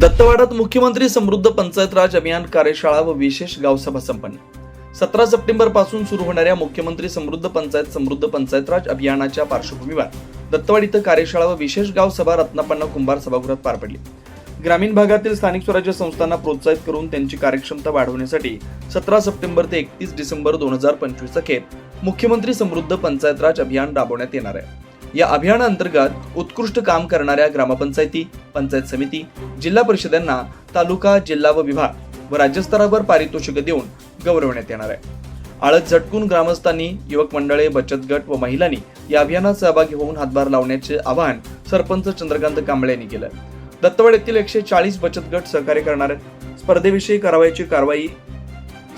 दत्तवाडात मुख्यमंत्री समृद्ध पंचायत राज अभियान कार्यशाळा व विशेष गावसभा संपन्न. सतरा सप्टेंबरपासून सुरू होणाऱ्या मुख्यमंत्री समृद्ध पंचायत समृद्ध पंचायत राज अभियानाच्या पार्श्वभूमीवर दत्तवाड इथं कार्यशाळा व विशेष गाव सभा रत्नापन्न कुंभार सभागृहात पार पडली. ग्रामीण भागातील स्थानिक स्वराज्य संस्थांना प्रोत्साहित करून त्यांची कार्यक्षमता वाढवण्यासाठी सतरा सप्टेंबर ते एकतीस डिसेंबर दोन हजार पंचवीस अखेर मुख्यमंत्री समृद्ध पंचायत राज अभियान राबवण्यात येणार आहे. या अभियानाअंतर्गत उत्कृष्ट काम करणाऱ्या ग्रामपंचायती पंचायत समिती जिल्हा परिषदांना तालुका जिल्हा व विभाग व राज्यस्तरावर पारितोषिक देऊन गौरवण्यात येणार आहे. आळत झटकून ग्रामस्थांनी युवक मंडळे बचत गट व महिलांनी या अभियानात सहभागी होऊन हातभार लावण्याचे आवाहन सरपंच चंद्रकांत कांबळे यांनी केलं. दत्तवाड येथील एकशे चाळीस बचत गट सहकार्य करणार आहेत. स्पर्धेविषयी करावयाची कारवाई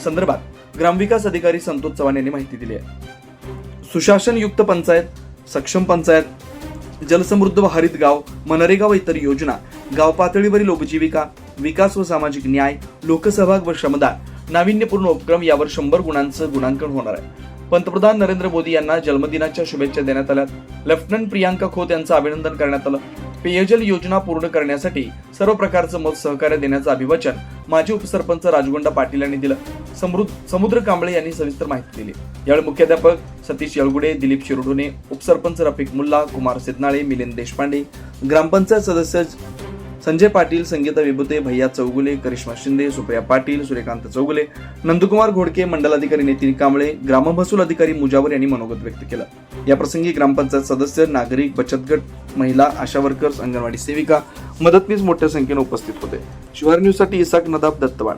संदर्भात ग्रामविकास अधिकारी संतोष चव्हाण यांनी माहिती दिली आहे. सुशासनयुक्त पंचायत सक्षम पंचायत जलसमृद्ध व हरित गाव मनरेगा व इतर योजना गाव पातळीवरील उपजीविका विकास व सामाजिक न्याय लोकसहभाग व श्रमदान नाविन्यपूर्ण उपक्रम यावर शंभर गुणांचं गुणांकन होणार आहे. पंतप्रधान नरेंद्र मोदी यांना जन्मदिनाच्या शुभेच्छा देण्यात आल्या लेफ्टनंट प्रियांका खोत यांचं अभिनंदन करण्यात आलं. पेयजल योजना पूर्ण करण्यासाठी सर्व प्रकारचं मत सहकार्य देण्याचं अभिवाचन माजी उपसरपंच राजगोंडा पाटील यांनी दिलं. समृद्ध समुद्र कांबळे यांनी सविस्तर माहिती दिली. यावेळी मुख्याध्यापक सतीश यळगुडे दिलीप शिरोडोने उपसरपंच रफिक मुल्ला कुमार सिद्नाळे मिलिंद देशपांडे ग्रामपंचायत सदस्य संजय पाटील संगीता विभुते भैया चौगुले करिश्मा शिंदे सुप्रिया पाटील सूर्यकांत चौगुले नंदकुमार घोडके मंडलाधिकारी नितीन कांबळे ग्राममहसूल अधिकारी मुजावर यांनी मनोगत व्यक्त केलं. याप्रसंगी ग्रामपंचायत सदस्य नागरिक बचत गट महिला आशा वर्कर्स अंगणवाडी सेविका मदतनीस मोठ्या संख्येने उपस्थित होते. शिवार न्यूजसाठी इसाक नदाब दत्तवाड